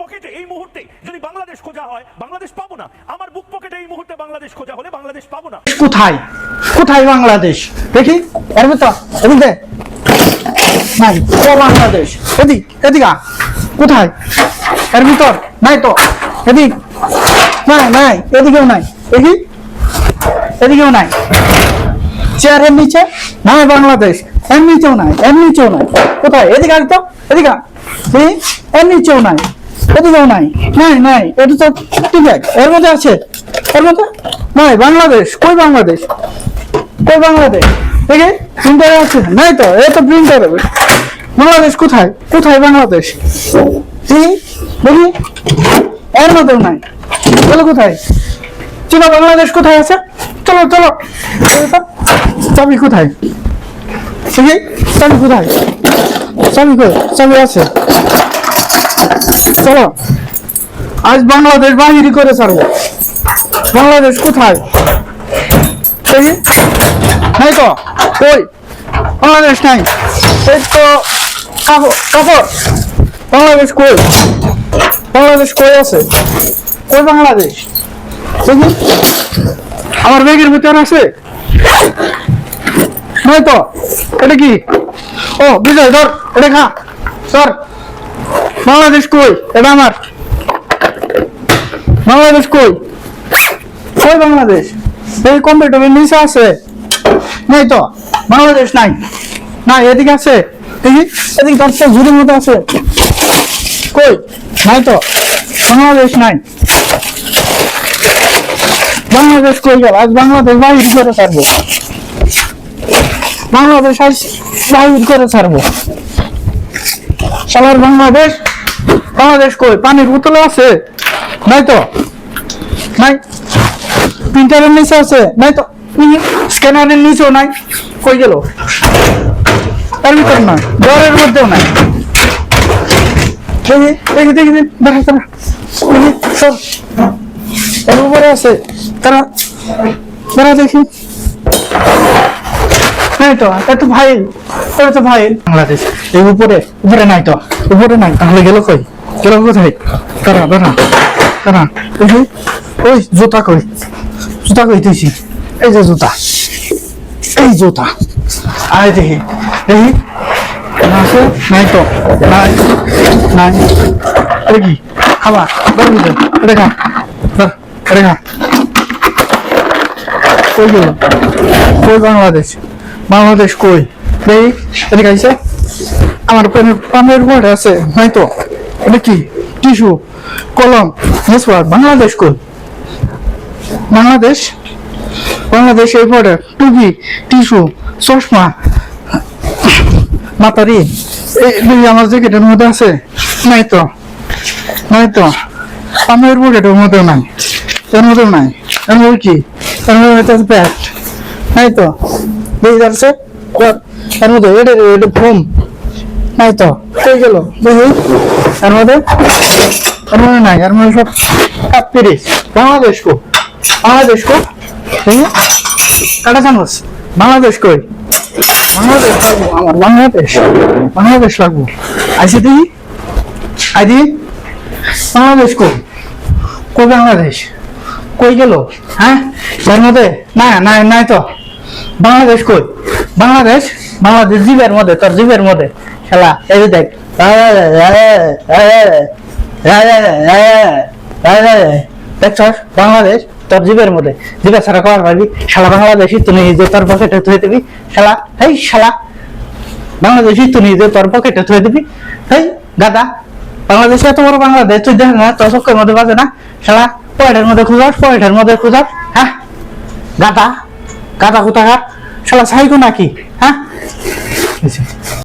পকেটে এই মুহূর্তে যদি বাংলাদেশ খোঁজা হয়, বাংলাদেশ পাবো না। আমার বুক পকেটে এই মুহূর্তে বাংলাদেশ খোঁজা হলে বাংলাদেশ পাবো না। কোথায়? কোথায় বাংলাদেশ? দেখি। ভিতর এদিক নাই বাংলাদেশ। এদিক এদিক। কোথায়? এর ভিতর? নাই তো। এদিক? নাই নাই, এদিকেও নাই। দেখি। এদিকেও নাই। চেয়ারের নিচে? নাই বাংলাদেশ। এর নিচেও নাই, এর নিচেও নাই। কোথায়? এদিকে আস তো এদিকে এর নিচেও নাই। এদিকেও নাই। নাই নাই, এটা তো ঠিক এর মধ্যে আছে। এর মধ্যে? নাই, বাংলাদেশ। কই বাংলাদেশ? কই বাংলাদেশ? দেখি প্রিন্টারে আছে। নাই তো, এ তো প্রিন্টার বাংলাদেশ কোথায়? কোথায় বাংলাদেশ? দেখি এর মধ্যেও নাই। চলো কোথায়? চলো, বাংলাদেশ কোথায় আছে? চলো চলো। তো। চাবি কোথায়? চাবি কোথায়? চাবি কই? চাবি আছে। চলো। আজ বাংলাদেশ বাহিরি করে ছাড়বো। বাংলাদেশ কোথায়? নাই তো? কই বাংলাদেশ নাই। এই তো বাংলাদেশ কই? বাংলাদেশ কই আছে? কই বাংলাদেশ? দেখি। আমার ব্যাগের ভিতর আছে। নাই তো? এটা কি? ও, বিজয়, ধর, এটা খা। ধর। বাংলাদেশ কই? এটা আমার। বাংলাদেশ কই? কই বাংলাদেশ? এই কম্পিউটারের নিচে আছে। নাই তো? বাংলাদেশ নাই। নাই, এদিকে আছে। দেখি, এদিকে সব ঝুড়ির মতো আছে। কই? নাই তো? বাংলাদেশ নাই। বাংলাদেশ কই গেল? আজ বাংলাদেশ বাহির করে ছাড়বো। বাংলাদেশ আজ বাহির করে ছাড়বো। সালার বাংলাদেশ বাংলাদেশ কই? পানির বোতলে আছে। নাই তো? নাই? প্রিন্টারের নিচে আছে। নাই তো? স্ক্যানারের নিচেও নাই। কই গেল? তার ভিতর না ঘরের মধ্যেও নাই। দেখি দেখি দেখি দেখি, দাঁড়া সব এর উপরে আছে। তারা তারা দেখি। নাই তো? এটা তো ভাই এটা তো ভাই বাংলাদেশ এই উপরে। উপরে নাই তো? উপরে নাই। তাহলে গেল কই? গেল কোথায়? দাঁড়া দাঁড়া দাঁড়া। দেখি ওই জুতা কই? জুতা কই তুইছি এই যে জুতা। এই জুতা। আয় দেখি। দেখি। আছে? নাই তো। নাই। নাই। এটা কি? খাবার। ধর বুঝে এটা খা। এটা খা। কই গেল? কই বাংলাদেশ? বাংলাদেশ কই? দেখি আইছে। আমার পেনের পানের ওয়ার্ড আছে। নাই তো। এটা কি? টিস্যু, কলম নেসওয়ার্ড বাংলাদেশ কই? বাংলাদেশ? বাংলাদেশ এই পরে টুপি, টিস্যু, চশমা, মাতারি, এই আমার জ্যাকেটের মধ্যে আছে, নাই তো নাই তো, আমার পকেটের মধ্যেও নাই, এর মধ্যেও নাই, এর মধ্যে কি? এর মধ্যে প্যাট নাই তো দেখি যাচ্ছে, এর মধ্যে, এটা এটা ফোম, নাই তো, কই গেল? দেখি এর মধ্যে? এর মধ্যে নাই, এর মধ্যে সব বাংলাদেশ কো? বাংলাদেশ কো? কাটা চামচ। বাংলাদেশ কই? বাংলাদেশ লাগবো আমার, বাংলাদেশ। বাংলাদেশ লাগবো। আইসি দেখি। আই দি বাংলাদেশ কই? বাংলাদেশ? কই গেল? হ্যাঁ? এর মধ্যে? না নাই নাই তো। বাংলাদেশ কই? বাংলাদেশ? বাংলাদেশ জীবের মধ্যে, তোর জীবের মধ্যে। খেলা। এই দেখ। দেখছ বাংলাদেশ তোর জীবের মধ্যে। জীবের ছাড়া করার পারবি? শালা বাংলাদেশি তুই নিজে তোর পকেটে থুয়ে দিবি। শালা, হেই শালা। বাংলাদেশি তুই নিজে তোর পকেটে থুয়ে দিবি। হেই গাদা, বাংলাদেশে এত বড় বাংলাদেশ, তুই দেখ না, তোর চক্কের মধ্যে বাজে না? শালা পয়েটের মধ্যে খুঁজাস পয়েটের মধ্যে খুঁজাস হ্যাঁ? গাদা গাদা কোথাকার? শালা, সাইকো নাকি হ্যাঁ?